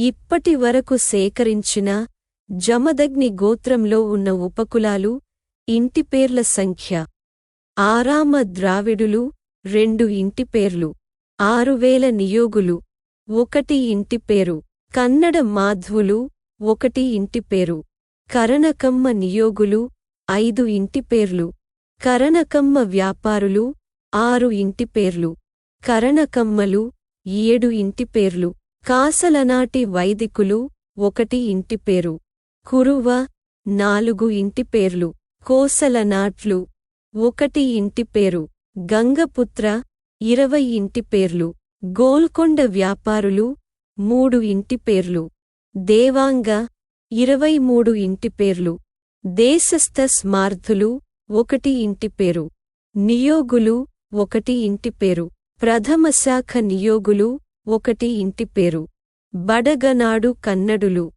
ఇప్పటి వరకు సేకరించిన జమదగ్ని గోత్రంలో ఉన్న ఉపకులాలు ఇంటిపేర్ల సంఖ్య. ఆరామ ద్రావిడులు రెండు ఇంటిపేర్లు ఆరువేల నియోగులు. ఒకటి ఇంటిపేరు కన్నడ మాధ్వులు ఒకటి ఇంటిపేరు కరణకమ్మ నియోగులు ఐదు ఇంటిపేర్లు కరణకమ్మ వ్యాపారులు ఆరు ఇంటిపేర్లు కరణకమ్మలు ఏడు ఇంటిపేర్లు కాసలనాటి వైదికులు ఒకటి ఇంటిపేరు కురువ నాలుగు ఇంటిపేర్లు కోసలనాట్లు ఒకటి ఇంటిపేరు గంగపుత్ర ఇరవై ఇంటిపేర్లు గోల్కొండ వ్యాపారులు మూడు ఇంటిపేర్లు దేవాంగ ఇరవై మూడు ఇంటిపేర్లు దేశస్థ స్మార్థులు ఒకటి ఇంటిపేరు నియోగులు ఒకటి ఇంటిపేరు ప్రథమ శాఖ నియోగులు ఒకటి ఇంటి పేరు. బడగనాడు కన్నడులు.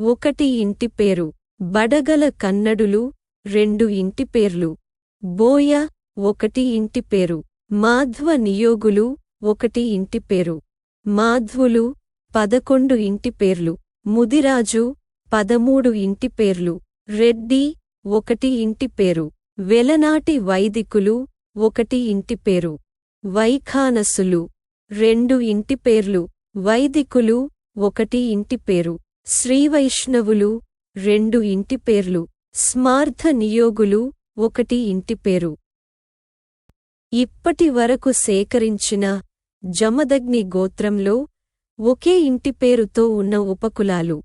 ఒకటి ఇంటి పేరు. బడగల కన్నడులు రెండు ఇంటి పేర్లు. బోయ ఒకటి ఇంటి పేరు. మాధ్వ నియోగులు ఒకటి ఇంటిపేరు మాధ్వులు పదకొండు ఇంటి పేర్లు. ముదిరాజు పదమూడు ఇంటి పేర్లు. రెడ్డి ఒకటి ఇంటి పేరు. వెలనాటి వైదికులు ఒకటి ఇంటిపేరు వైఖానసులు. రెండు ఇంటి పేర్లు వైదికులు ఒకటి ఇంటి పేరు. శ్రీవైష్ణవులు రెండు ఇంటి పేర్లు. స్మార్థ నియోగులు ఒకటి ఇంటి పేరు. ఇప్పటి వరకు సేకరించిన జమదగ్ని గోత్రంలో ఒకే ఇంటి పేరుతో ఉన్న ఉపకులాలు.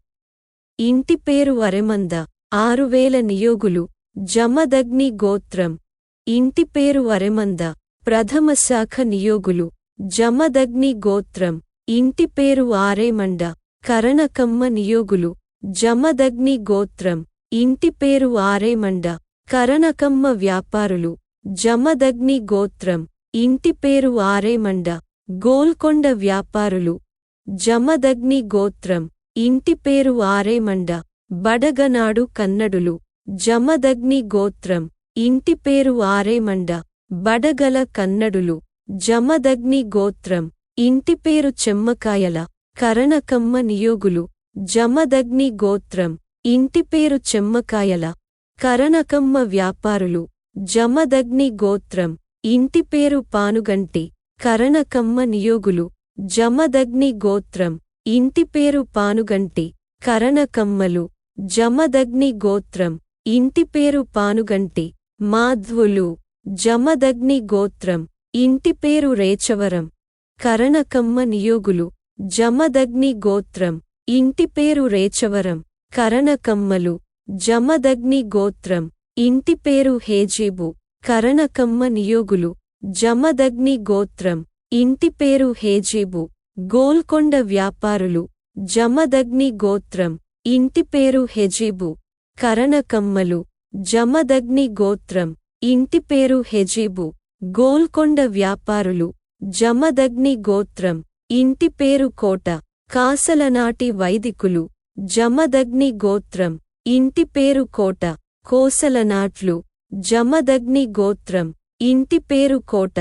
ఇంటి పేరు అరెమంద ఆరువేల నియోగులు. జమదగ్ని గోత్రం. ఇంటిపేరు అరెమంద ప్రథమ శాఖ నియోగులు. జమదగ్ని గోత్రం ఇంటిపేరు ఆరేమండ కరణకమ్మ నియోగులు. జమదగ్ని గోత్రం ఇంటిపేరు ఆరేమండ కరణకమ్మ వ్యాపారులు. జమదగ్ని గోత్రం ఇంటిపేరు ఆరేమండ గోల్కొండ వ్యాపారులు. జమదగ్ని గోత్రం ఇంటిపేరు ఆరేమండ బడగనాడు కన్నడులు. జమదగ్ని గోత్రం ఇంటిపేరు ఆరేమండ బడగల కన్నడులు. జమదగ్ని గోత్రం. ఇంటిపేరు చెమ్మకాయల. కరణకమ్మ నియోగులు. జమదగ్ని గోత్రం. ఇంటిపేరు చెమ్మకాయల. కరణకమ్మ వ్యాపారులు. జమదగ్ని గోత్రం. ఇంటిపేరు పానుగంటి. కరణకమ్మ నియోగులు. జమదగ్ని గోత్రం. ఇంటిపేరు పానుగంటి. కరణకమ్మలు. జమదగ్ని గోత్రం. ఇంటిపేరు పానుగంటి. మాధ్వులు. జమదగ్ని గోత్రం. ఇంటిపేరు రేచవరం. కరణకమ్మ నియోగులు. జమదగ్ని గోత్రం. ఇంటి పేరు రేచవరం. కరణకమ్మలు. జమదగ్ని గోత్రం. ఇంటిపేరు హేజీబు. కరణకమ్మ నియోగులు. జమదగ్ని గోత్రం. ఇంటి పేరు హేజీబు. గోల్కొండ వ్యాపారులు. జమదగ్ని గోత్రం. ఇంటి పేరు హెజీబు. కరణకమ్మలు. జమదగ్ని గోత్రం. ఇంటి పేరు హెజీబు. గోల్కొండ వ్యాపారులు జమదగ్ని గోత్రం ఇంటిపేరు కోట కాసలనాటి వైదికులు జమదగ్ని గోత్రం ఇంటిపేరు కోట కోసలనాట్లు జమదగ్ని గోత్రం ఇంటిపేరు కోట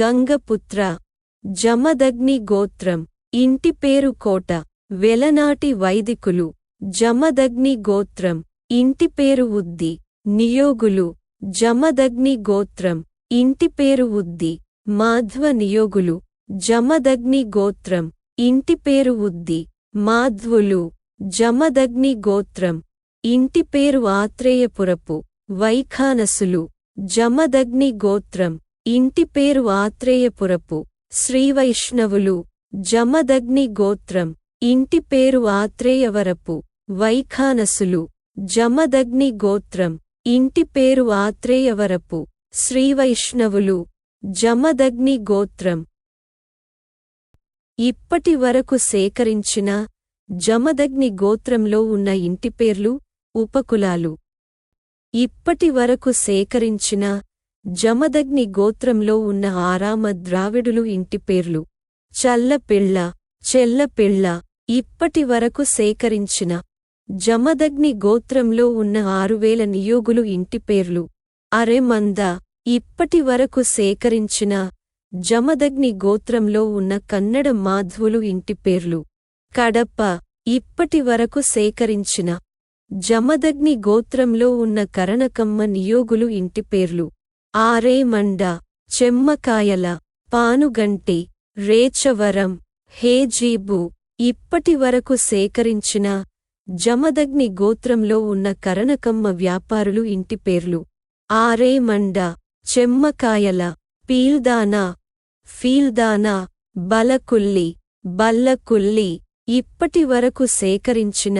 గంగపుత్ర జమదగ్ని గోత్రం ఇంటిపేరు కోట వెలనాటి వైదికులు జమదగ్ని గోత్రం ఇంటి పేరు ఉద్ది నియోగులు జమదగ్ని గోత్రం ఇంటి పేరు ఉద్ది మాధ్వ నియోగులు జమదగ్ని గోత్రం. ఇంటి పేరు ఉద్ది మాధ్వులు జమదగ్ని గోత్రం. ఇంటి పేరు ఆత్రేయపురపు వైఖానసులు జమదగ్ని గోత్రం. ఇంటి పేరు ఆత్రేయపురపు శ్రీవైష్ణవులు జమదగ్ని గోత్రం. ఇంటి పేరు ఆత్రేయవరపు వైఖానసులు జమదగ్ని గోత్రం. ఇంటి పేరు ఆత్రేయవరపు శ్రీవైష్ణవులు జమదగ్ని గోత్రం. ఇప్పటి వరకు సేకరించిన జమదగ్ని గోత్రంలో ఉన్న ఇంటిపేర్లు ఉపకులాలు. ఇప్పటి వరకు సేకరించిన జమదగ్ని గోత్రంలో ఉన్న ఆరామ ద్రావిడులు ఇంటిపేర్లు చల్లపిళ్ళ చెల్లపిళ్ళ ఇప్పటి వరకు సేకరించిన జమదగ్ని గోత్రంలో ఉన్న ఆరువేల నియోగులు ఇంటిపేర్లు అరే మంద ఇప్పటి వరకు సేకరించిన జమదగ్ని గోత్రంలో ఉన్న కన్నడ మాధ్వులు ఇంటిపేర్లు కడప! ఇప్పటి వరకు సేకరించిన జమదగ్ని గోత్రంలో ఉన్న కరణకమ్మ నియోగులు ఇంటి పేర్లు. ఆరేమండ! చెమ్మకాయల! పానుగంటి! రేచవరం! హేజీబు! ఇప్పటి వరకు సేకరించిన జమదగ్ని గోత్రంలో ఉన్న కరణకమ్మ వ్యాపారులు ఇంటి పేర్లు. ఆరేమండ చెమ్మకాయల పీల్దానా ఫీల్దానా బలకుల్లి బల్లకుల్లి ఇప్పటి వరకు సేకరించిన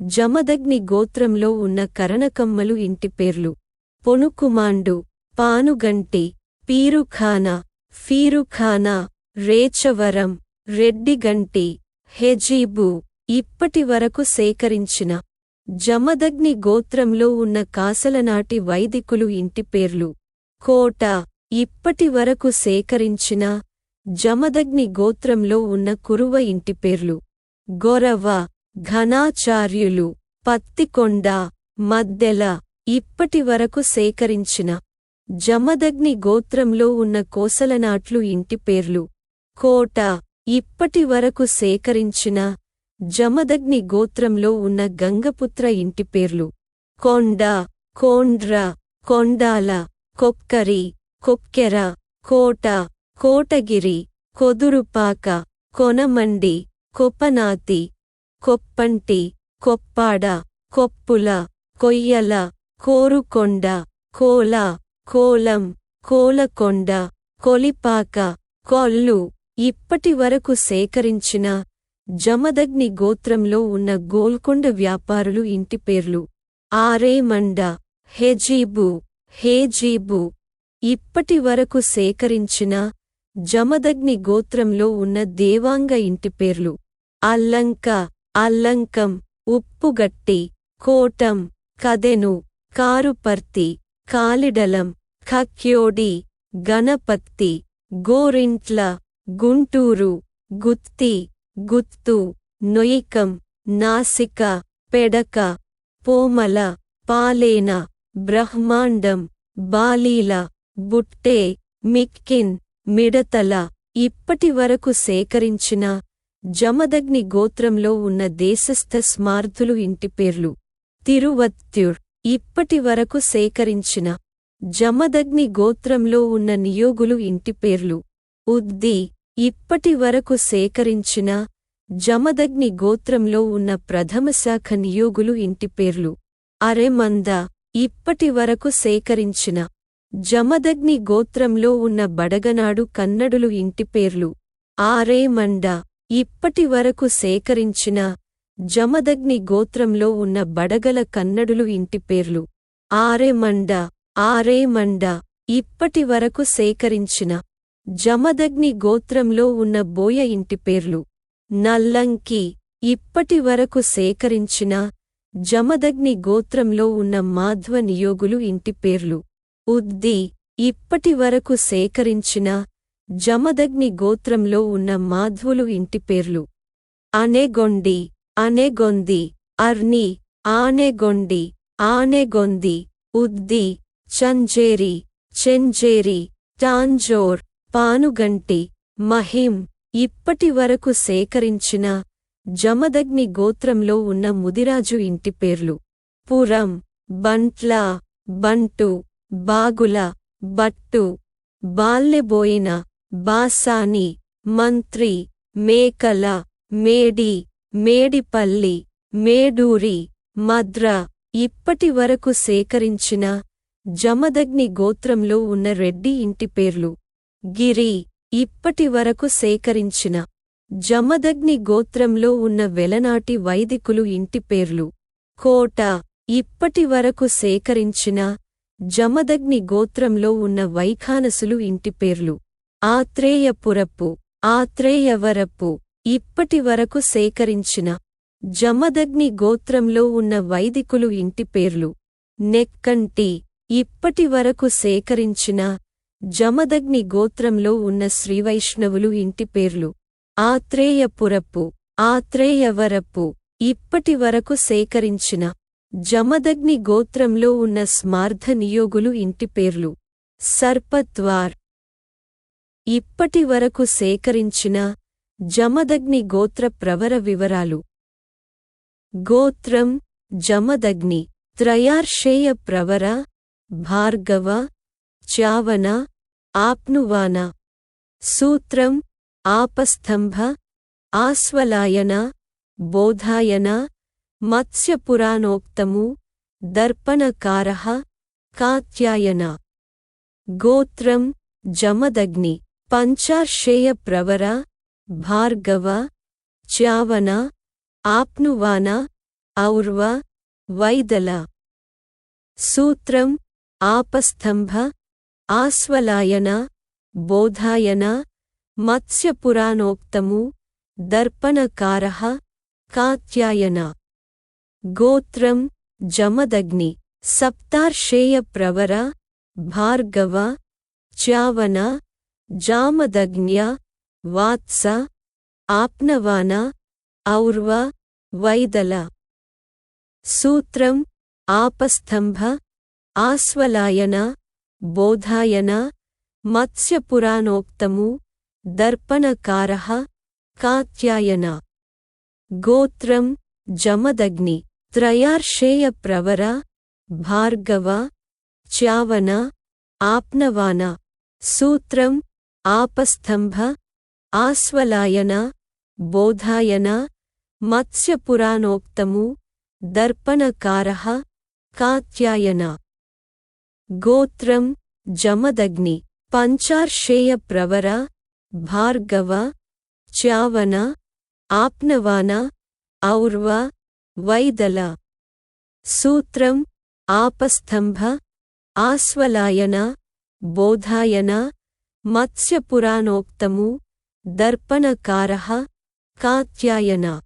జమదగ్ని గోత్రంలో ఉన్న కరణకమ్మలు ఇంటి పేర్లు. పొనుకుమాండు పానుగంటి పీరుఖానా ఫీరుఖానా రేచవరం రెడ్డిగంటి హెజీబు ఇప్పటి వరకు సేకరించిన జమదగ్ని గోత్రంలో ఉన్న కాసలనాటి వైదికులు ఇంటి పేర్లు. కోట ఇప్పటి వరకు సేకరించిన జమదగ్ని గోత్రంలో ఉన్న కురువ ఇంటి పేర్లు. గొరవ ఘనాచార్యులు పత్తికొండ మద్దెల ఇప్పటి వరకు సేకరించిన జమదగ్ని గోత్రంలో ఉన్న కోసలనాట్లు ఇంటి పేర్లు. కోట ఇప్పటి వరకు సేకరించిన జమదగ్ని గోత్రంలో ఉన్న గంగపుత్ర ఇంటి పేర్లు. కొండ కోండ్ర కొండాల కొక్కరి కొక్కెర కోట కోటగిరి కొదురుపాక కొనమండి కొప్పనాతి కొప్పంటి కొప్పాడ కొప్పుల కొయ్యల కోరుకొండ కోల కోలం కోలకొండ కొలిపాక కొల్లు ఇప్పటి వరకు సేకరించిన జమదగ్ని గోత్రంలో ఉన్న గోల్కొండ వ్యాపారులు ఇంటి పేర్లు. ఆరేమండ హెజీబు హేజీబు. ఇప్పటి వరకు సేకరించిన జమదగ్ని గోత్రంలో ఉన్న దేవాంగ ఇంటి పేర్లు. అల్లంక అల్లంకం ఉప్పుగట్టి కోటం కదెను కారుపర్తి కాలిడలం ఖక్యోడి గణపత్తి గోరింట్ల గుంటూరు గుత్తి. గుత్తు నొయికం నాసిక పెడక పోమల పాలేన బ్రహ్మాండం బాలీల బుట్టే మిక్కిన్ మిడతల. ఇప్పటి వరకు సేకరించిన జమదగ్ని గోత్రంలో ఉన్న దేశస్థ స్మార్థులు ఇంటి పేర్లు. తిరువత్త్యుర్ ఇప్పటి వరకు సేకరించిన జమదగ్ని గోత్రంలో ఉన్న నియోగులు ఇంటి పేర్లు. ఉద్ది. ఇప్పటి వరకు సేకరించిన జమదగ్ని గోత్రంలో ఉన్న ప్రథమశాఖ నియోగులు ఇంటి పేర్లు అరెమంద. ఇప్పటి వరకు సేకరించిన జమదగ్ని గోత్రంలో ఉన్న బడగనాడు కన్నడులు ఇంటి పేర్లు ఆరేమండ ఇప్పటి వరకు సేకరించిన జమదగ్ని గోత్రంలో ఉన్న బడగల కన్నడులు ఇంటి పేర్లు ఆరేమండ ఆరేమండ ఇప్పటి వరకు సేకరించిన జమదగ్ని గోత్రంలో ఉన్న బోయ ఇంటి పేర్లు. నల్లంకి ఇప్పటి వరకు సేకరించిన జమదగ్ని గోత్రంలో ఉన్న మాధ్వ నియోగులు ఇంటి పేర్లు. ఉద్ది ఇప్పటి వరకు సేకరించిన జమదగ్ని గోత్రంలో ఉన్న మాధ్వులు ఇంటి పేర్లు. అనేగొండి అనేగొంది అర్ని ఆనేగొండి ఆనేగొంది ఉద్ది చంజేరి చెంజేరి టాంజోర్ పానుగంటి మహేం ఇప్పటి వరకు సేకరించిన జమదగ్ని గోత్రంలో ఉన్న ముదిరాజు ఇంటి పేర్లు. పురం బంట్ల బంటు బాగుల బట్టు బాల్లెబోయిన బాసాని మంత్రి మేకల మేడి మేడిపల్లి మేడూరి మద్ర ఇప్పటి వరకు సేకరించిన జమదగ్ని గోత్రంలో ఉన్న రెడ్డి ఇంటి పేర్లు. గిరి ఇప్పటి వరకు సేకరించిన జమదగ్ని గోత్రంలో ఉన్న వెలనాటి వైదికులు ఇంటి పేర్లు. కోట ఇప్పటి వరకు సేకరించిన జమదగ్ని గోత్రంలో ఉన్న వైఖానసులు ఇంటి పేర్లు. ఆత్రేయపురపు ఆత్రేయవరపు ఇప్పటి వరకు సేకరించిన జమదగ్ని గోత్రంలో ఉన్న వైదికులు ఇంటి పేర్లు. నెక్కంటి ఇప్పటి వరకు సేకరించిన జమదగ్ని గోత్రంలో ఉన్న శ్రీవైష్ణవులు ఇంటి పేర్లు. ఆత్రేయపురపు ఆత్రేయవరప్పు ఇప్పటి వరకు సేకరించిన జమదగ్ని గోత్రంలో ఉన్న స్మార్థ నియోగులు ఇంటి పేర్లు. సర్పత్వార్ ఇప్పటి వరకు సేకరించిన జమదగ్ని గోత్ర ప్రవర వివరాలు. గోత్రం జమదగ్ని త్రయార్షేయ ప్రవర భార్గవ चावना, आप्नुवाना सूत्रम् आपस्तंभ आस्वलायन, बोधायन, मत्स्यपुराणोक्तमु, दर्पणकार कायन गोत्रम जमदग्नि पंचाशेय प्रवरा भार्गव च्यावन आप्नुवान, और्व, वैदल। सूत्रम आपस्तंभ ఆస్వలాయన బోధాయన మత్స్యపురాణోక్తము దర్పణకారః కాత్యాయన గోత్రం జమదగ్ని సప్తార్షేయ ప్రవర భార్గవ చావన జామదగ్న్య వాత్స ఆప్నవాన ఔర్వ వైదల సూత్రం ఆపస్తంభ ఆస్వలాయన बोधायन, मत्स्यपुराणोक्तमु, दर्पणकार, कात्यायन। गोत्रम जमदग्नि, त्रयार्षेयप्रवर, भार्गव, च्यावन, आप्नवान। सूत्रम् आपस्तंभ आस्वलायन, बोधायन, मत्स्यपुराणोक्तमु, दर्पणकार, कात्यायन। गोत्रम जमदग्नि पंचार्षेय प्रवर, भार्गव, च्यावन, आपनवान, और्व, वैदल। सूत्रम आपस्तंभ, आस्वलायन, बोधायन, मत्स्यपुराणोक्तमु, दर्पणकार कायन